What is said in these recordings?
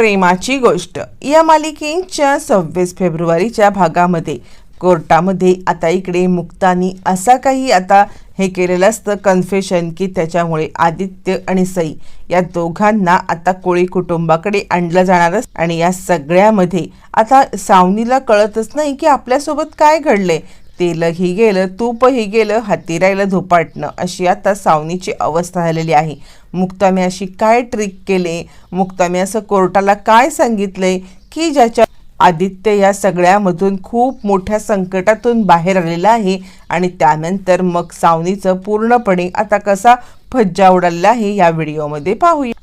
प्रेमाची गोष्ट. या मालिकेच्या सव्वीस फेब्रुवारीच्या भागामध्ये कोर्टामध्ये आता इकडे मुक्तानी असा काही आता हे केलेलं असतं कन्फेशन की त्याच्यामुळे आदित्य आणि सई या दोघांना आता कोळी कुटुंबाकडे आणलं जाणार आणि या सगळ्यामध्ये आता सावनीला कळतच नाही की आपल्यासोबत काय घडलंय. तेलही गेलं तूपही गेलं हाती राहिलं झोपाटणं अशी आता सावनीची अवस्था झालेली आहे. मुक्तामी अशी काय ट्रिक केले? मुक्तामी असं कोर्टाला काय सांगितलंय? की ज्याच्या आदित्य या सगळ्यामधून खूप मोठ्या संकटातून बाहेर आलेला आहे आणि त्यानंतर मग सावनीचं पूर्णपणे आता कसा फज्जा उडालेला आहे या व्हिडिओमध्ये पाहूया.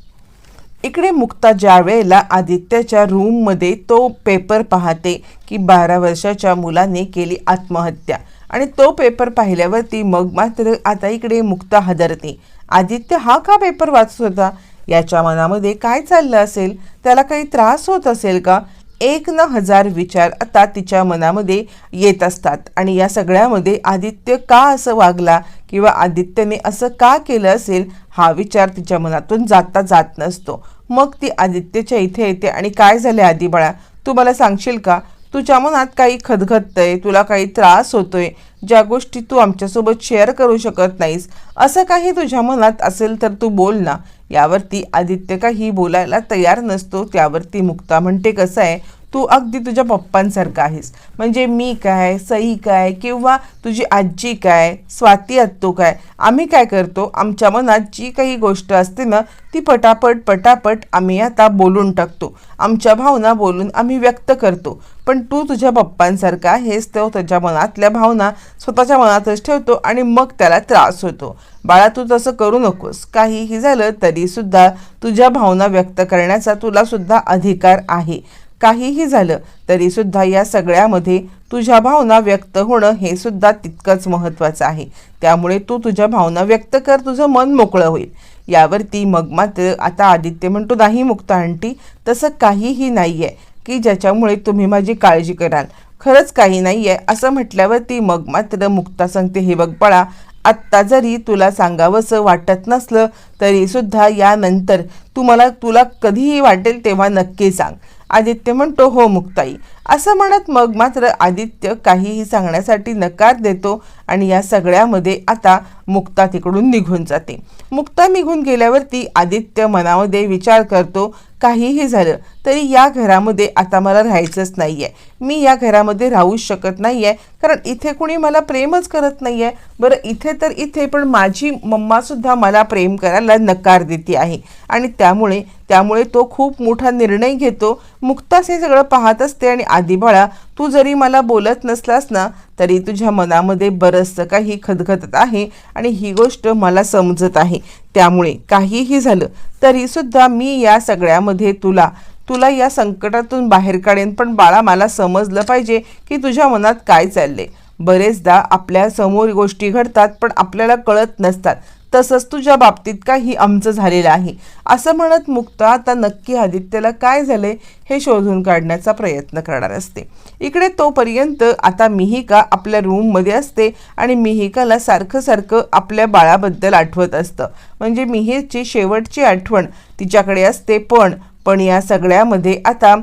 इकडे मुक्ता ज्या वेळेला आदित्यच्या रूममध्ये तो पेपर पाहते की बारा वर्षाच्या मुलाने केली आत्महत्या आणि तो पेपर पाहिल्यावरती मग मात्र आता इकडे मुक्ता हदरते. आदित्य हा का पेपर वाचत होता? याच्या मनामध्ये काय चाललं असेल? त्याला काही त्रास होत असेल का? एक न हजार विचार आता तिच्या मनामध्ये येत असतात आणि या सगळ्यामध्ये आदित्य का असं वागला किंवा आदित्यने असं का केलं असेल हा विचार तिच्या मनातून जाता जात नसतो. मग ती आदित्यच्या इथे येते आणि काय झाले आधी बाळा? तू मला सांगशील का? तुझ्या मनात काही खदखदतंय तुला काही त्रास होतोय ज्या गोष्टी तू आमच्यासोबत शेअर करू शकत नाहीस असं काही तुझ्या मनात असेल तर तू बोल ना. यावरती आदित्य काही बोलायला तयार नसतो त्यावरती मुक्ता म्हणते कसं आहे? तू अगदी तुझ्या पप्पांसारखं आहेस. म्हणजे मी काय सई काय किंवा तुझी आजी काय स्वाती आत्तो काय आम्ही काय करतो? आमच्या मनात जी काही गोष्ट असते ना ती पटापट पटापट आम्ही आता बोलून टाकतो. आमच्या भावना बोलून आम्ही व्यक्त करतो. पण तू तुझ्या पप्पांसारखा आहेस तो त्याच्या मनातल्या भावना स्वतःच्या मनातच ठेवतो आणि मग त्याला त्रास होतो. बाळा तू तसं करू नकोस. काहीही झालं तरीसुद्धा तुझ्या भावना व्यक्त करण्याचा तुला सुद्धा अधिकार आहे. काहीही झालं तरीसुद्धा या सगळ्यामध्ये तुझ्या भावना व्यक्त होणं हे सुद्धा तितकंच महत्त्वाचं आहे. त्यामुळे तू तुझ्या भावना व्यक्त कर तुझं मन मोकळं होईल. यावरती मग मात्र आता आदित्य म्हणतो नाही मुक्ता आंटी तसं काहीही नाही आहे की ज्याच्यामुळे तुम्ही माझी काळजी कराल. खरंच काही नाही आहे असं म्हटल्यावरती मग मात्र मुक्ता सांगते हे बघ पळा आत्ता जरी तुला सांगावंसं वाटत नसलं तरीसुद्धा यानंतर तू मला तुला कधीही वाटेल तेव्हा नक्की सांग. आदित्य म्हणतो हो मुक्ताई. असं म्हणत मग मात्र आदित्य काहीही सांगण्यासाठी नकार देतो आणि या सगळ्यामध्ये आता मुक्ता तिकडून निघून जाते. मुक्ता निघून गेल्यावरती आदित्य मनामध्ये विचार करतो काहीही झालं तरी या घरामध्ये आता मला राहायचंच नाही आहे मी या घरामध्ये राहूच शकत नाही आहे कारण इथे कुणी मला प्रेमच करत नाही आहे बरं इथे तर इथे पण माझी मम्मासुद्धा मला प्रेम करायला नकार देते आहे. आणि त्यामुळे त्यामुळे तो खूप मोठा निर्णय घेतो. मुक्तास हे सगळं पाहत असते आणि आधी बाळा तू जरी मला बोलत नसलास ना तरी तुझ्या मनामध्ये बरंचसं काही खदखदत आहे आणि ही गोष्ट मला समजत आहे. त्यामुळे काहीही झालं तरीसुद्धा मी या सगळ्यामध्ये तुला तुला या संकटातून बाहेर काढेन. पण बाळा मला समजलं पाहिजे की तुझ्या मनात काय चालले बरेचदा आपल्यासमोर गोष्टी घडतात पण आपल्याला कळत नसतात. तसंच तुझ्या बाबतीत काही आमचं झालेलं आहे? असं म्हणत मुक्ता आता नक्की आदित्यला काय झालंय हे शोधून काढण्याचा प्रयत्न करणार असते. इकडे तोपर्यंत आता मिहिका आपल्या रूममध्ये असते आणि मिहिकाला सारखं सारखं आपल्या बाळाबद्दल आठवत असतं. म्हणजे मिहिरची शेवटची आठवण तिच्याकडे असते. पण पण या सगळ्यामध्ये आता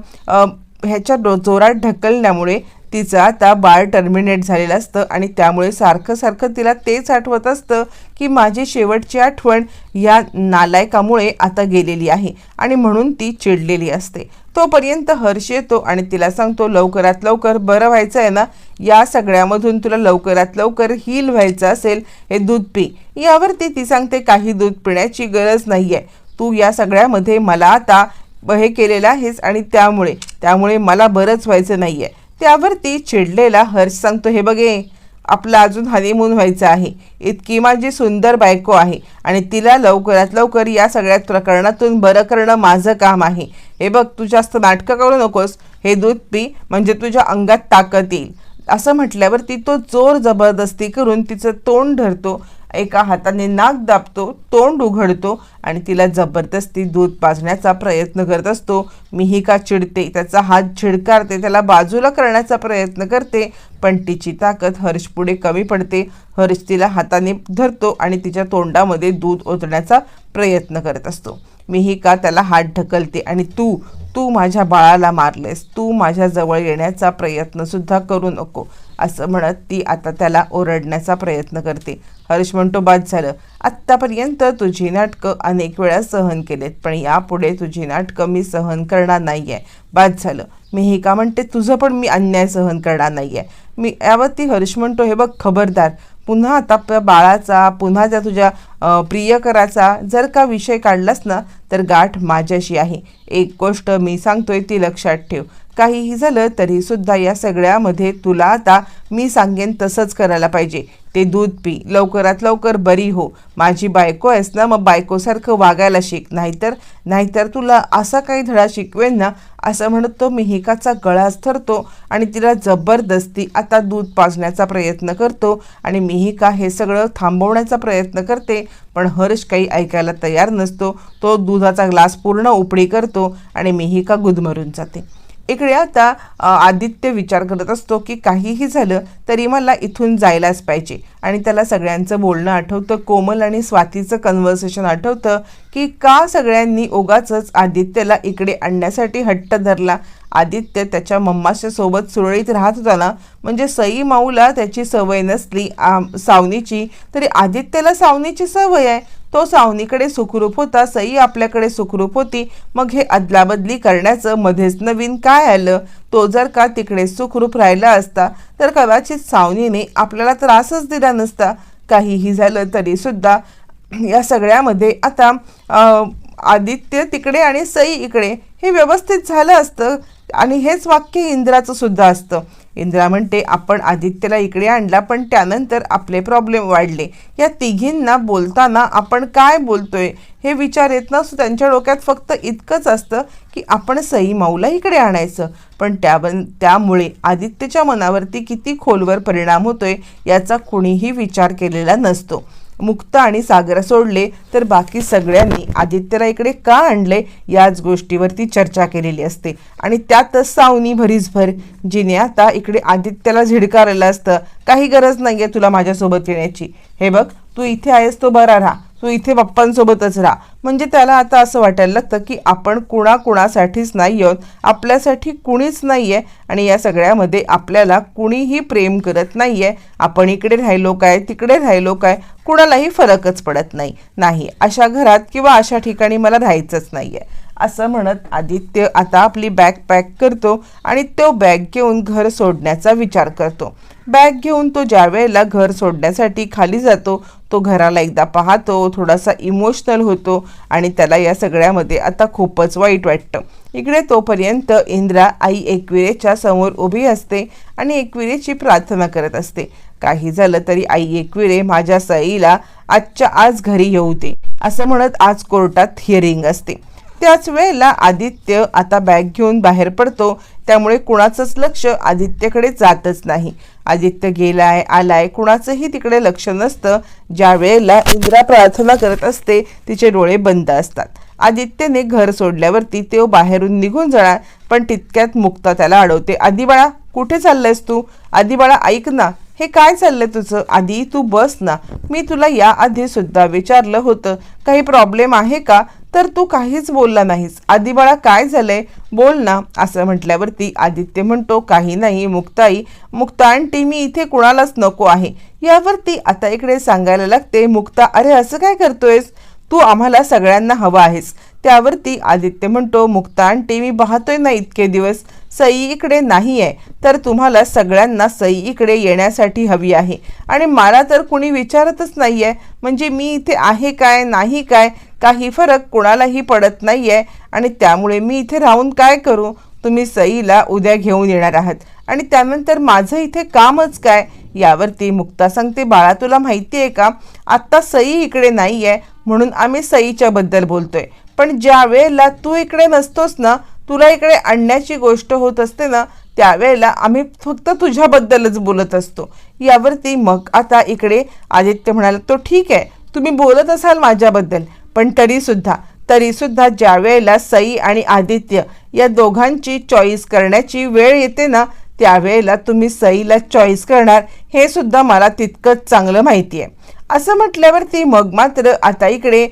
ह्याच्या डो जोरात ढकलण्यामुळे तिचं आता बाळ टर्मिनेट झालेलं असतं आणि त्यामुळे सारखं सारखं तिला तेच आठवत असतं की माझी शेवटची आठवण या नालायकामुळे आता गेलेली आहे आणि म्हणून ती चिडलेली असते. तोपर्यंत हर्ष येतो आणि तिला सांगतो लवकरात लवकर बरं व्हायचं आहे ना? या सगळ्यामधून तुला लवकरात लवकर हील व्हायचं असेल हे दूध पी. यावरती ती सांगते काही दूध पिण्याची गरज नाही आहे तू या सगळ्यामध्ये मला आता हे केलेलं आहेस आणि त्यामुळे त्यामुळे मला बरंच व्हायचं नाही आहे त्यावरती चिडलेला हर्ष सांगतो हे बघे आपला अजून हनीमून व्हायचं आहे. इतकी माझी सुंदर बायको आहे आणि तिला लवकरात लवकर या सगळ्या प्रकरणातून बरं करणं माझं काम आहे. हे बघ तू जास्त नाटकं करू नकोस. हे दूध पी म्हणजे तुझ्या अंगात ताकद येईल. असं म्हटल्यावरती तो जोर जबरदस्ती करून तिचं तोंड धरतो एका हाताने नाक दाबतो तोंड उघडतो आणि तिला जबरदस्ती दूध पाजण्याचा प्रयत्न करत असतो. मिहिका चिडते? त्याचा हात छिडकारते त्याला बाजूला करण्याचा प्रयत्न करते पण तिची ताकद हर्ष पुढे कमी पडते. हर्ष तिला हाताने धरतो आणि तिच्या तोंडामध्ये दूध ओतण्याचा प्रयत्न करत असतो. मिहिका त्याला हात ढकलते? आणि तू तू माझ्या बाळाला मारलेस. तू माझ्या जवळ येण्याचा प्रयत्नसुद्धा करू नको. असं म्हणत ती आता त्याला ओरडण्याचा प्रयत्न करते. हर्ष म्हणतो बाद झालं. आत्तापर्यंत तुझी नाटकं अनेक वेळा सहन केलेत पण यापुढे तुझी नाटकं मी सहन करणार नाही आहे बाद झालं. मी हे का म्हणते तुझं पण मी अन्याय सहन करणार नाही आहे मी यावरती हर्ष म्हणतो हे बघ खबरदार. पुन्हा आता आपल्या बाळाचा पुन्हा त्या तुझ्या प्रियकराचा जर का विषय काढलास ना तर गाठ माझ्याशी आहे. एक गोष्ट मी सांगतोय ती लक्षात ठेव. काहीही झालं तरी सुद्धा या सगळ्यामध्ये तुला आता मी सांगेन तसंच करायला पाहिजे. ते दूध पी. लवकरात लवकर बरी हो. माझी बायको आहेस ना मग बायकोसारखं वागायला शिक. नाहीतर नाहीतर तुला असा काही धडा शिकवेन ना असं म्हणत तो मिहिकाचा गळाच ठरतो आणि तिला जबरदस्ती आता दूध पाजण्याचा प्रयत्न करतो आणि मिहिका हे सगळं थांबवण्याचा प्रयत्न करते. पण हर्ष काही ऐकायला तयार नसतो. तो दुधाचा ग्लास पूर्ण उपडी करतो आणि मिहिका गुदमरून जाते. इकडे आता आदित्य विचार करत असतो की काहीही झालं तरी मला इथून जायलाच पाहिजे. आणि त्याला सगळ्यांचं बोलणं आठवतं कोमल आणि स्वातीचं कन्व्हर्सेशन आठवतं की का सगळ्यांनी ओगाचच आदित्यला इकडे आणण्यासाठी हट्ट धरला. आदित्य त्याच्या मम्माच्या सोबत सुरळीत राहत होता ना म्हणजे सई माऊला त्याची सवय नसली सावनीची तरी आदित्यला सावनीची सवय आहे. तो सावनीकडे सुखरूप होता सई आपल्याकडे सुखरूप होती. मग हे अदलाबदली करण्याचं मध्येच नवीन काय आलं? तो जर का तिकडे सुखरूप राहिला असता तर कदाचित सावनीने आपल्याला त्रासच दिला नसता. काहीही झालं तरी सुद्धा या सगळ्यामध्ये आता आदित्य तिकडे आणि सई इकडे हे व्यवस्थित झालं असतं. आणि हेच वाक्य इंद्राचं सुद्धा असतं. इंद्रा म्हणते आपण आदित्यला इकडे आणला पण त्यानंतर आपले प्रॉब्लेम वाढले. या तिघींना बोलताना आपण काय बोलतोय? हे विचार येत नसतो. त्यांच्या डोक्यात फक्त इतकंच असतं की आपण सई माऊला इकडे आणायचं. पण त्या त्यामुळे आदित्यच्या मनावरती किती खोलवर परिणाम होतोय याचा कुणीही विचार केलेला नसतो. मुक्त आणि सागर सोडले तर बाकी सगळ्यांनी आदित्यरायकडे का आणले याच गोष्टीवरती चर्चा केलेली असते. आणि त्यातच सावनी भरीसभर जिने आता इकडे आदित्यला झिडकारलं असतं. काही गरज नाही आहे तुला माझ्यासोबत येण्याची. हे बघ तू इथे आहेस तो बरा राहा. तू इथे बाप्पांसोबतच राहा. म्हणजे त्याला आता असं वाटायला लागतं की आपण कुणाकुणासाठीच नाही आहोत. आपल्यासाठी कुणीच नाही आहे आणि या सगळ्यामध्ये आपल्याला कुणीही प्रेम करत नाही आहे आपण इकडे राहिलो काय तिकडे राहिलो काय कुणालाही फरकच पडत नाही. नाही अशा घरात किंवा अशा ठिकाणी मला राहायचंच नाही आहे असं म्हणत आदित्य आता आपली बॅग पॅक करतो आणि तो बॅग घेऊन घर सोडण्याचा विचार करतो. बॅग घेऊन तो ज्या वेळेला घर सोडण्यासाठी खाली जातो तो घराला एकदा पाहतो थोडासा इमोशनल होतो आणि त्याला या सगळ्यामध्ये आता खूपच वाईट वाटतं. इकडे तोपर्यंत इंद्रा आई एकविरेच्या समोर उभी असते आणि एकविरेची प्रार्थना करत असते. काही झालं तरी आई एकविरे माझ्या सईला आजच्या आज घरी येऊ दे. असं म्हणत आज कोर्टात हिअरिंग असते. त्याच वेळेला आदित्य आता बॅग घेऊन बाहेर पडतो. त्यामुळे कुणाचंच लक्ष आदित्यकडे जातच नाही. आदित्य गेलाय आलाय कुणाचंही तिकडे लक्ष नसतं. ज्या वेळेला इंदिरा प्रार्थना करत असते तिचे डोळे बंद असतात. आदित्यने घर सोडल्यावरती तो बाहेरून निघून जाणार पण तितक्यात मुक्ता त्याला अडवते. आदिबाळा कुठे चाललंयस तू? आदिबाळा ऐक ना हे काय चाललंय तुझं? आधी तू बस ना. मी तुला या आधी सुद्धा विचारलं होतं. काही प्रॉब्लेम आहे का? तर तू काहीच बोलला नाहीस. आधी बाळा काय झालंय? बोल ना असं म्हटल्यावरती आदित्य म्हणतो काही नाही मुक्ताई. मुक्ता आंटी मी इथे कुणालाच नको आहे. यावरती आता इकडे सांगायला लागते मुक्ता अरे असं काय करतोयस? तू आम्हाला सगळ्यांना हवा आहेस. त्यावरती आदित्य म्हणतो मुक्ता आंटी मी पाहतोय ना इतके दिवस. सई इकडे नाही आहे तर तुम्हाला सगळ्यांना सई इकडे येण्यासाठी हवी आहे. आणि मला तर कुणी विचारतच नाही आहे म्हणजे मी इथे आहे काय नाही काय काही फरक कुणालाही पडत नाही आहे आणि त्यामुळे मी इथे राहून काय करू? तुम्ही सईला उद्या घेऊन येणार आहात. आणि त्यानंतर माझं इथे कामच काय? यावरती मुक्ता सांगते बाळा तुला माहिती आहे का? आत्ता सई इकडे नाही आहे म्हणून आम्ही सईच्याबद्दल बोलतोय. पण ज्या वेळेला तू इकडे नसतोस ना तुला इकडे आणण्याची गोष्ट होत असते ना त्यावेळेला आम्ही फक्त तुझ्याबद्दलच बोलत असतो. यावरती मग आता इकडे आदित्य म्हणाला तो ठीक आहे तुम्ही बोलत असाल माझ्याबद्दल पण तरीसुद्धा तरीसुद्धा ज्या वेळेला सई आणि आदित्य या दोघांची चॉईस करण्याची वेळ येते ना त्यावेळेला तुम्ही सईला चॉईस करणार हे सुद्धा मला तितकंच चांगलं माहिती आहे. असं म्हटल्यावरती मग मात्र आता इकडे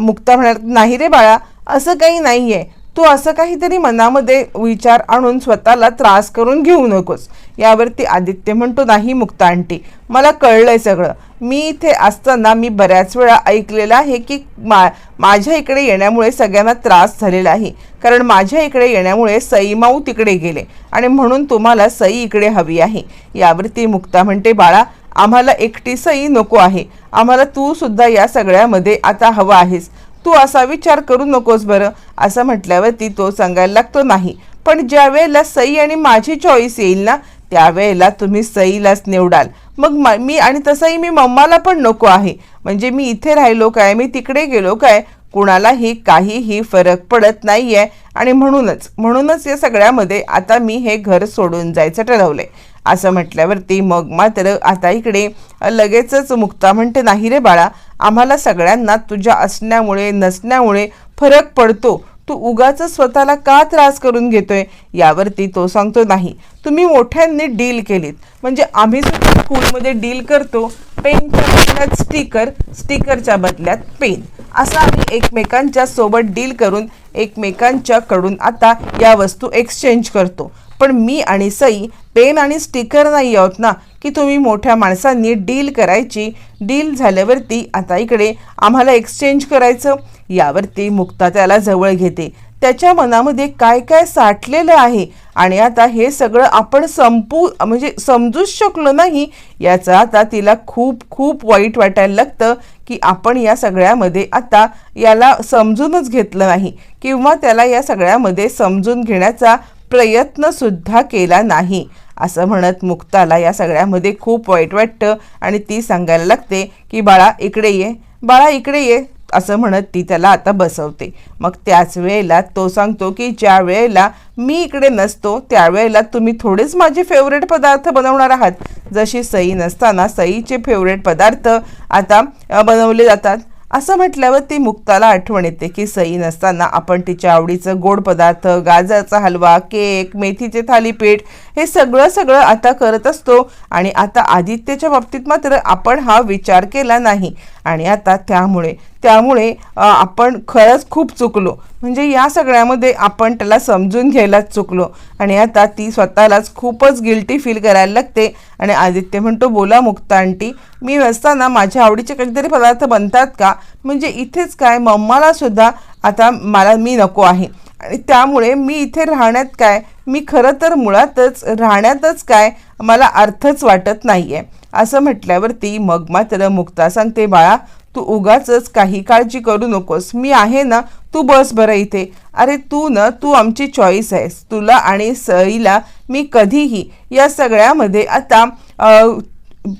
मुक्ता म्हणाल नाही रे बाळा असं काही नाही आहे तू असं काहीतरी मनामध्ये विचार आणून स्वतःला त्रास करून घेऊ नकोस. यावरती आदित्य म्हणतो नाही मुक्ता आंटी. मला कळलंय सगळं. मी इथे असताना मी बऱ्याच वेळा ऐकलेलं आहे की मा माझ्या इकडे येण्यामुळे सगळ्यांना त्रास झालेला आहे. कारण माझ्या इकडे येण्यामुळे सईमाऊ तिकडे गेले आणि म्हणून तुम्हाला सई इकडे हवी आहे. यावरती मुक्ता म्हणते बाळा आम्हाला एकटी सई नको आहे. आम्हाला तू सुद्धा या सगळ्यामध्ये आता हवा आहेस. तू असा विचार करू नकोस बरं. असं म्हटल्यावरती तो सांगायला लागतो नाही पण ज्या वेळेला सई आणि माझी चॉईस येईल ना त्यावेळेला तुम्ही सईलाच निवडाल. मग म मी आणि तसंही मी मम्माला पण नको आहे. म्हणजे मी इथे राहिलो काय मी तिकडे गेलो काय कुणालाही काहीही फरक पडत नाही आहे आणि म्हणूनच म्हणूनच या सगळ्यामध्ये आता मी हे घर सोडून जायचं ठरवलंय. असं म्हटल्यावरती मग मात्र आता इकडे लगेचच मुक्ता म्हणते नाही रे बाळा आम्हाला सगळ्यांना तुझ्या असण्यामुळे नसण्यामुळे फरक पडतो. तू उगाच स्वतःला का त्रास करून घेतोय? यावरती तो सांगतो नाही. तुम्ही मोठ्यांनी डील केलीत. म्हणजे आम्ही सुद्धा स्कूलमध्ये डील करतो. पेनच्या बदल्यात स्टिकर स्टिकरच्या बदल्यात पेन. असं आम्ही एकमेकांच्या सोबत डील करून एकमेकांच्याकडून आता या वस्तू एक्सचेंज करतो. पण मी आणि सई पेन आणि स्टिकर नाही आहोत ना की तुम्ही मोठ्या माणसांनी डील करायची. डील झाल्यावरती आता इकडे आम्हाला एक्सचेंज करायचं. यावरती मुक्ता त्याला जवळ घेते. त्याच्या मनामध्ये काय काय साठलेलं आहे? आणि आता हे सगळं आपण संपू म्हणजे समजूच शकलो नाही याचं आता तिला खूप खूप वाईट वाटायला लागतं की आपण या सगळ्यामध्ये आता याला समजूनच घेतलं नाही. किंवा त्याला या सगळ्यामध्ये समजून घेण्याचा प्रयत्नसुद्धा केला नाही. असं म्हणत मुक्ताला या सगळ्यामध्ये खूप वाईट वाटतं आणि ती सांगायला लागते की बाळा इकडे ये. बाळा इकडे ये. असं म्हणत ती त्याला आता बसवते. मग त्याच वेळेला तो सांगतो की ज्या वेळेला मी इकडे नसतो त्यावेळेला तुम्ही थोडेच माझे फेवरेट पदार्थ बनवणार आहात. जशी सई नसताना सईचे फेवरेट पदार्थ आता बनवले जातात. असं म्हटल्यावर ती मुक्ताला आठवण येते की सई नसताना आपण तिच्या आवडीचं गोड पदार्थ गाजरचा हलवा केक मेथीचे थालीपीठ हे सगळं सगळं आता करत असतो आणि आता आदित्यच्या बाबतीत मात्र आपण हा विचार केला नाही. आणि आता त्यामुळे त्यामुळे आपण खरंच खूप चुकलो. म्हणजे या सगळ्यामध्ये आपण त्याला समजून घ्यायलाच चुकलो. आणि आता ती स्वतःलाच खूपच गिल्टी फील करायला लागते. आणि आदित्य म्हणतो बोला मुक्ता आंटी. मी नसताना माझ्या आवडीचे कधीतरी पदार्थ बनतात का? म्हणजे इथेच काय? मम्मालासुद्धा आता मला मी नको आहे. आणि त्यामुळे मी इथे राहण्यात काय? मी खरं तर मुळातच राहण्यातच काय? मला अर्थच वाटत नाही आहे असं म्हटल्यावरती मग मात्र मुक्ता सांगते बाळा तू उगाच काही काळजी करू नकोस. मी आहे ना तू बस बरं इथे. अरे तू ना तू आमची चॉईस आहेस. तुला आणि सईला मी कधीही या सगळ्यामध्ये आता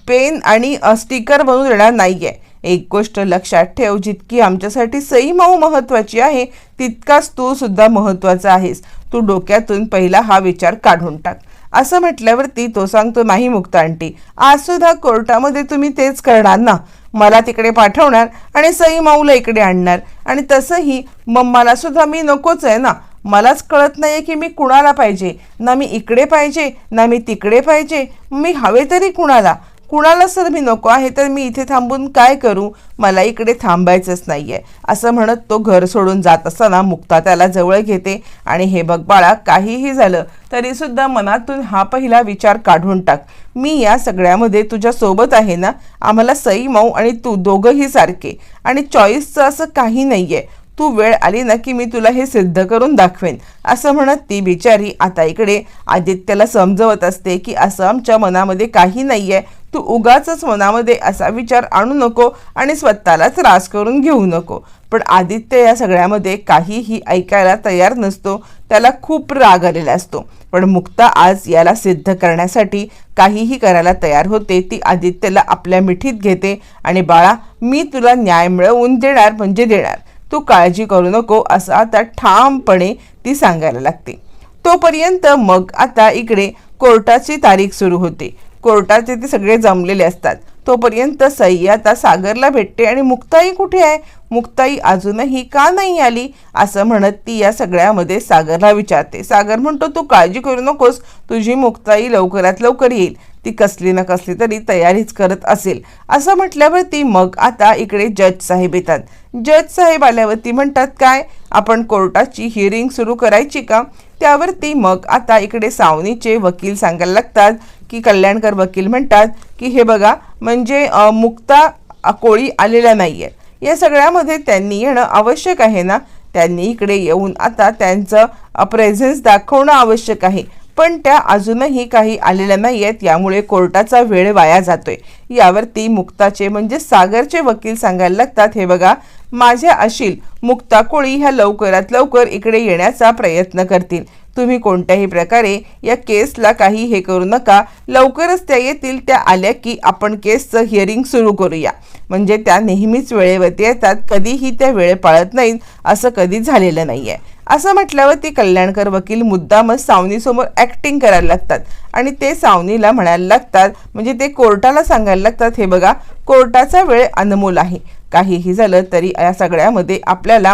पेन आणि स्टिकर बनवून देणार नाही आहे एक गोष्ट लक्षात ठेव जितकी आमच्यासाठी सई माऊ महत्त्वाची आहे तितकाच तू सुद्धा महत्त्वाचा आहेस. तू डोक्यातून पहिला हा विचार काढून टाक. असं म्हटल्यावरती तो सांगतो नाही मुक्ता आंटी आज सुद्धा कोर्टामध्ये तुम्ही तेच करणार ना. मला तिकडे पाठवणार आणि सई माऊला इकडे आणणार. आणि तसंही मम्माला सुद्धा मी नकोच आहे ना. मलाच कळत नाही की मी कुणाला पाहिजे. ना मी इकडे पाहिजे ना मी तिकडे पाहिजे. मी हवे तरी कुणाला. कुणाला सर मी नको आहे तर मी इथे थांबून काय करू? मला इकडे थांबायचंच नाही आहे असं म्हणत तो घर सोडून जात असताना मुक्ता त्याला जवळ घेते. आणि हे बघ बाळा काहीही झालं तरीसुद्धा मनातून हा पहिला विचार काढून टाक. मी या सगळ्यामध्ये तुझ्या सोबत आहे ना? आम्हाला सई माऊ आणि तू दोघंही सारखे. आणि चॉईसचं असं काही नाही आहे तू वेळ आली ना की मी तुला हे सिद्ध करून दाखवेन. असं म्हणत ती बिचारी आता इकडे आदित्यला समजवत असते की असं आमच्या मनामध्ये काही नाही आहे तू उगाच मनामध्ये असा विचार आणू नको आणि स्वतःला त्रास करून घेऊ नको. पण आदित्य या सगळ्यामध्ये काहीही ऐकायला तयार नसतो त्याला खूप राग आलेला असतो. पण मुक्ता आज याला सिद्ध करण्यासाठी काहीही करायला तयार होते ती आदित्यला आपल्या मिठीत घेते आणि बाळा मी तुला न्याय मिळवून देणार म्हणजे देणार. तू काळजी करू नको असं आता ठामपणे ती सांगायला लागते. तोपर्यंत मग आता इकडे कोर्टाची तारीख सुरू होते. कोर्टाचे ते सगळे जमलेले असतात. तोपर्यंत सई आता सागरला भेटते आणि मुक्ताई कुठे आहे? मुक्ताई अजूनही का नाही आली? असं म्हणत ती या सगळ्यामध्ये सागरला विचारते. सागर म्हणतो तू काळजी करू नकोस. तुझी मुक्ताई लवकरात लवकर येईल. ती कसली ना कसली तरी तयारीच करत असेल. असं म्हटल्यावर ती मग आता इकडे जज साहेब येतात. जज साहेब आल्यावर ती म्हणतात काय? आपण कोर्टाची हिअरिंग सुरू करायची का? त्यावरती मग आता इकडे सावनीचे वकील सांगायला लागतात की कल्याणकर वकील म्हणतात की हे बघा म्हणजे मुक्ता कोळी आलेल्या नाही आहेत या सगळ्यामध्ये त्यांनी येणं आवश्यक आहे ना? त्यांनी इकडे येऊन आता त्यांचं प्रेझेन्स दाखवणं आवश्यक आहे. पण त्या अजूनही काही आलेल्या नाही आहेत यामुळे कोर्टाचा वेळ वाया जातोय. यावरती मुक्ताचे म्हणजे सागरचे वकील सांगायला लागतात हे बघा माझ्या अशील मुक्ता कोळी ह्या लवकरात लवकर इकडे येण्याचा प्रयत्न करतील. तुम्ही कोणत्याही प्रकारे या केसला काही हे करू नका. लवकरच त्या येतील त्या आल्या की आपण केसचं हिअरिंग सुरू करूया. म्हणजे त्या नेहमीच वेळेवरती येतात कधीही त्या वेळ पाळत नाहीत असं कधी झालेलं नाही आहे असं म्हटल्यावर ती कल्याणकर वकील मुद्दामच सावनीसमोर ॲक्टिंग करायला लागतात. आणि ते सावनीला म्हणायला लागतात म्हणजे ते कोर्टाला सांगायला लागतात हे बघा कोर्टाचा वेळ अनमोल आहे. काहीही झालं तरी या सगळ्यामध्ये आपल्याला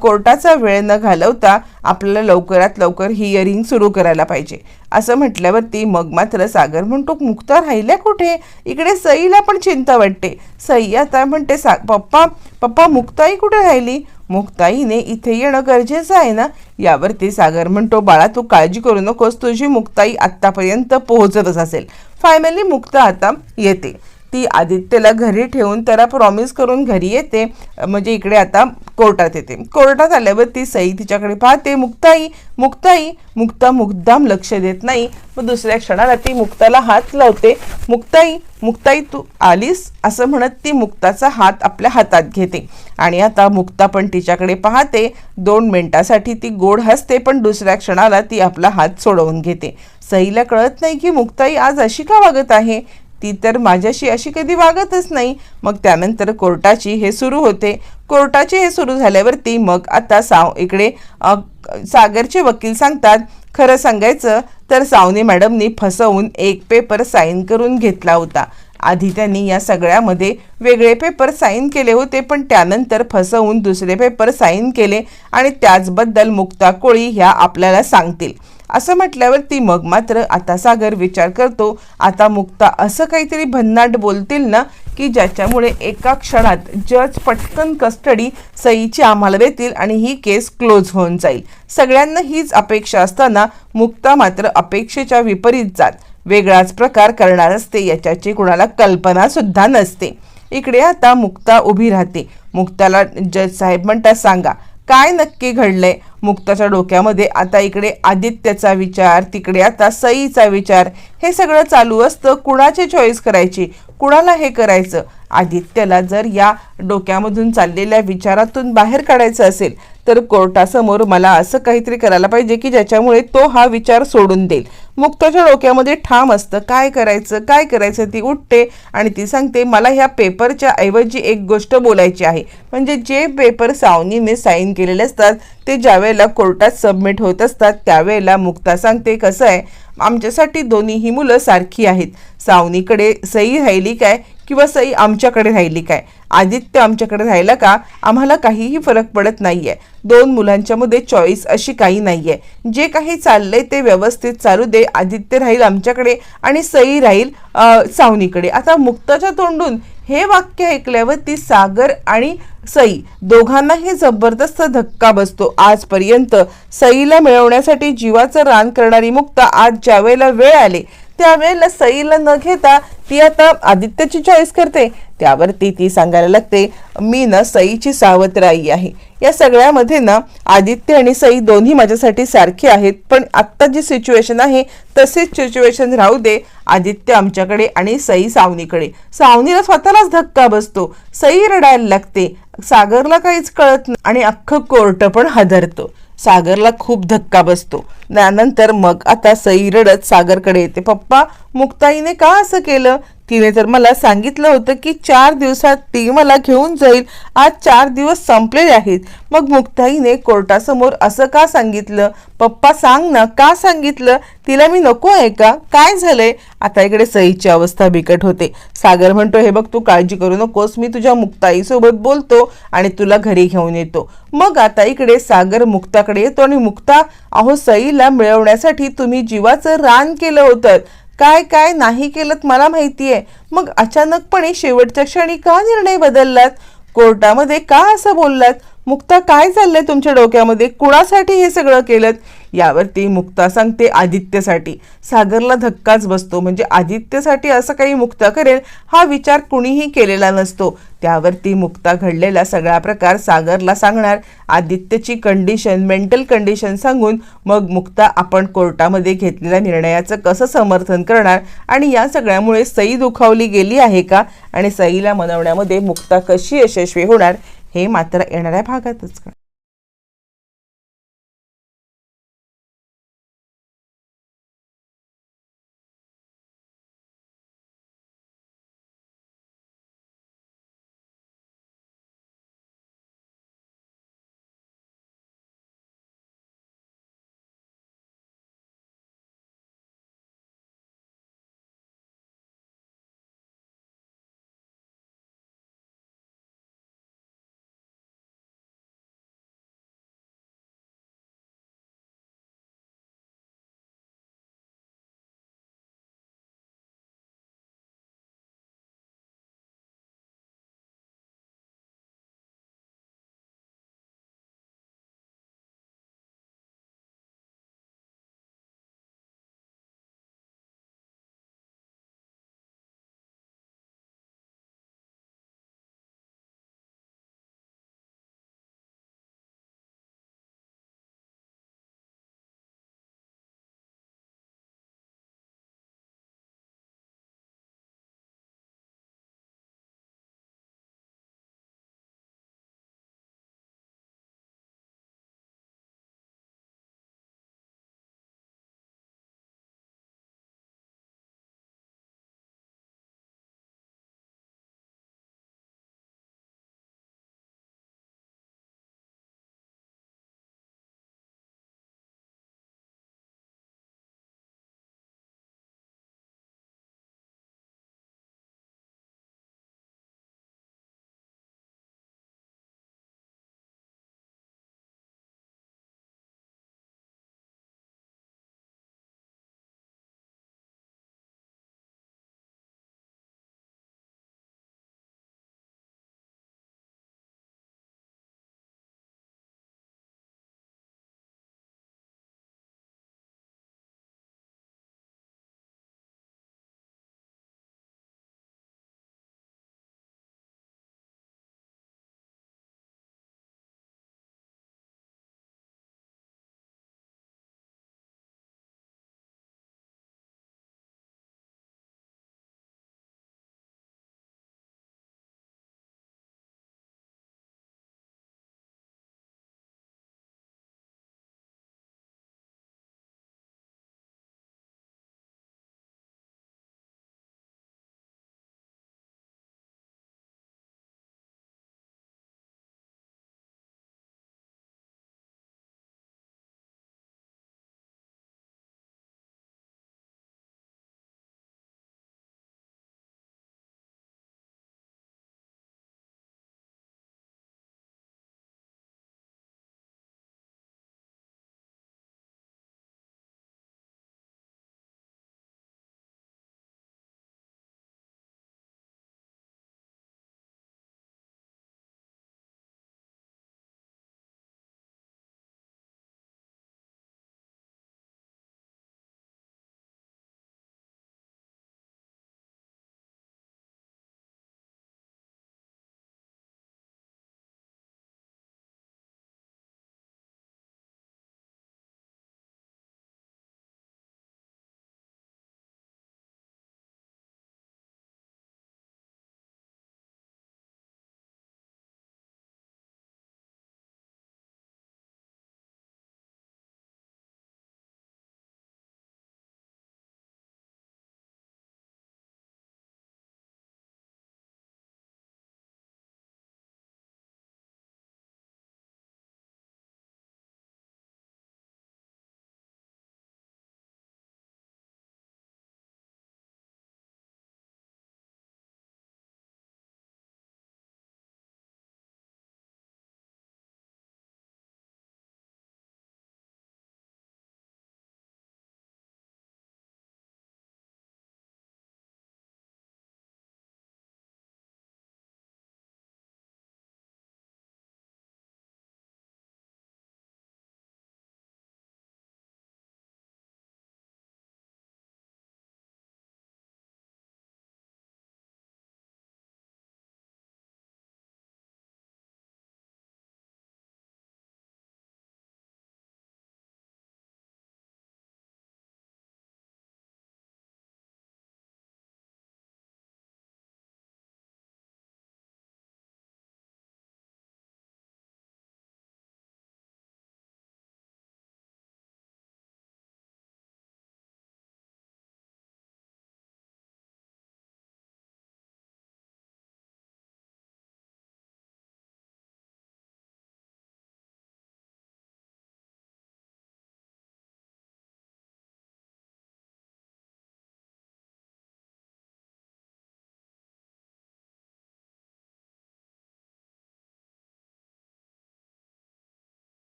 कोर्टाचा वेळ न घालवता आपल्याला लवकरात लवकर हिअरिंग सुरू करायला पाहिजे. असं म्हटल्यावरती मग मात्र सागर म्हणतो मुक्ता राहिल्या कुठे? इकडे सईला पण चिंता वाटते. सई आता म्हणते सा पप्पा पप्पा मुक्ताई कुठे राहिली? मुक्ताईने इथे येणं गरजेचं आहे ना? यावरती सागर म्हणतो बाळा तू काळजी करू नकोस. तुझी मुक्ताई आत्तापर्यंत पोहोचतच असेल. फायनली मुक्ता आता येते. ती आदित्यला घरी ठेवून त्याला प्रॉमिस करून घरी येते. म्हणजे इकडे आता कोर्टात येते. कोर्टात आल्यावर ती सई तिच्याकडे पाहते मुक्ताई मुक्ताई. मुक्ता मुद्दाम लक्ष देत नाही. मग दुसऱ्या क्षणाला ती मुक्ताला हात लावते. मुक्ताई मुक्ताई तू आलीस? असं म्हणत ती मुक्ताचा हात आपल्या हातात घेते. आणि आता मुक्ता पण तिच्याकडे पाहते. दोन मिनिटासाठी ती गोड हसते पण दुसऱ्या क्षणाला ती आपला हात सोडवून घेते. सईला कळत नाही की मुक्ताई आज अशी का वागत आहे? ती तर माझ्याशी अशी कधी वागतच नाही. मग त्यानंतर कोर्टाची हे सुरू होते. कोर्टाचे हे सुरू झाल्यावरती मग आता साव इकडे सागरचे वकील सांगतात खरं सांगायचं तर सावनी मॅडमनी फसवून एक पेपर साईन करून घेतला होता. आधी त्यांनी या सगळ्यामध्ये वेगळे पेपर साईन केले होते पण त्यानंतर फसवून दुसरे पेपर साईन केले आणि त्याचबद्दल मुक्ता कोळी ह्या आपल्याला सांगतील. असं म्हटल्यावर ती मग मात्र आता सागर विचार करतो आता मुक्ता असं काहीतरी भन्नाट बोलतील ना की ज्याच्यामुळे एका क्षणात जज पटकन कस्टडी सईची आम्हाला देतील आणि ही केस क्लोज होऊन जाईल. सगळ्यांना हीच अपेक्षा असताना मुक्ता मात्र अपेक्षेच्या विपरीत जात. वेगळाच प्रकार करणार असते याच्याची कुणाला कल्पना सुद्धा नसते. इकडे आता मुक्ता उभी राहते. मुक्ताला जज साहेब म्हणतात सांगा काय नक्की घडलंय? मुक्ताच्या डोक्यामध्ये आता इकडे आदित्यचा विचार तिकडे आता सईचा विचार. हे सगळं चालू असतं कुणाची चॉईस करायची? कुणाला हे करायचं? आदित्यला जर या डोक्यामधून चाललेल्या विचारातून बाहेर काढायचं असेल तर कोर्टासमोर मला असं काहीतरी करायला पाहिजे की ज्याच्यामुळे तो हा विचार सोडून देईल. मुक्ताच्या डोक्यामध्ये ठाम असतं. काय करायचं? काय करायचं? ती उठते आणि ती सांगते मला ह्या पेपरच्या ऐवजी एक गोष्ट बोलायची आहे. म्हणजे जे पेपर सावनीने साईन केलेले असतात ते ज्यावेळेला कोर्टात सबमिट होत असतात त्यावेळेला मुक्ता सांगते कसं आहे? आमच्यासाठी दोन्हीही मुलं सारखी आहेत. सावनीकडे सई राहिली काय किंवा सई आमच्याकडे राहिली काय? आदित्य आमच्याकडे राहिला का? आम्हाला काहीही फरक पडत नाही आहे दोन मुलांच्यामध्ये चॉईस अशी काही नाहीये. जे काही चाललंय ते व्यवस्थित चालू दे आदित्य राहील आमच्याकडे आणि सई राहील सावनीकडे. आता मुक्ताच्या तोंडून हे वाक्य ऐकल्यावर ती सागर आणि सई दोघांनाही जबरदस्त धक्का बसतो. आजपर्यंत सईला मिळवण्यासाठी जीवाचं रान करणारी मुक्ता आज ज्यावेळेला वेळ आले त्यावेळेला सईला न घेता ती आता आदित्यची चॉईस करते. त्यावरती ती सांगायला लागते मी ना सईची सावत्र आई आहे. या सगळ्यामध्ये ना आदित्य आणि सई दोन्ही माझ्यासाठी सारखे आहेत. पण आत्ता जी सिच्युएशन आहे तशीच सिच्युएशन राहू दे. आदित्य आमच्याकडे आणि सई सावनीकडे. सावनीला स्वतःलाच धक्का बसतो. सई रडायला लागते. सागरला काहीच कळत नाही आणि अख्खं कोर्ट पण हादरतो. सागरला खूप धक्का बसतो. त्यानंतर मग आता सई रडत सागरकडे येते. पप्पा मुक्ताईने का असं केलं? तिने तर मला सांगितलं होतं की चार दिवसात ती मला घेऊन जाईल आज चार दिवस संपलेले आहेत. मग मुक्ताईने कोर्टासमोर असं का सांगितलं? पप्पा सांग ना का सांगितलं? तिला मी नको आहे का? काय झालंय? आता इकडे सईची अवस्था बिकट होते. सागर म्हणतो हे बघ तू काळजी करू नकोस. मी तुझ्या मुक्ताईसोबत बोलतो आणि तुला घरी घेऊन येतो. मग आता इकडे सागर मुक्ताकडे येतो आणि मुक्ता अहो सईला मिळवण्यासाठी तुम्ही जीवाचं रान केलं होतं. काय काय नाही केलं मला माहितीये. मग अचानकपणे शेवटच्या क्षणी का निर्णय बदललात? कोर्टामध्ये का असं बोललात? मुक्ता काय चाललंय तुमच्या डोक्यामध्ये? कुणासाठी हे सगळं केलं यावरती मुक्ता सांगते आदित्यसाठी. सागरला धक्काच बसतो. म्हणजे आदित्यसाठी असं काही मुक्ता करेल हा विचार कुणीही केलेला नसतो. त्यावरती मुक्ता घडलेला सगळा प्रकार सागरला सांगणार. आदित्यची कंडिशन मेंटल कंडिशन सांगून मग मुक्ता आपण कोर्टामध्ये घेतलेल्या निर्णयाचं कसं समर्थन करणार? आणि या सगळ्यामुळे सई दुखावली गेली आहे का? आणि सईला मनवण्यामध्ये मुक्ता कशी यशस्वी होणार? हे मात्र येणाऱ्या भागातच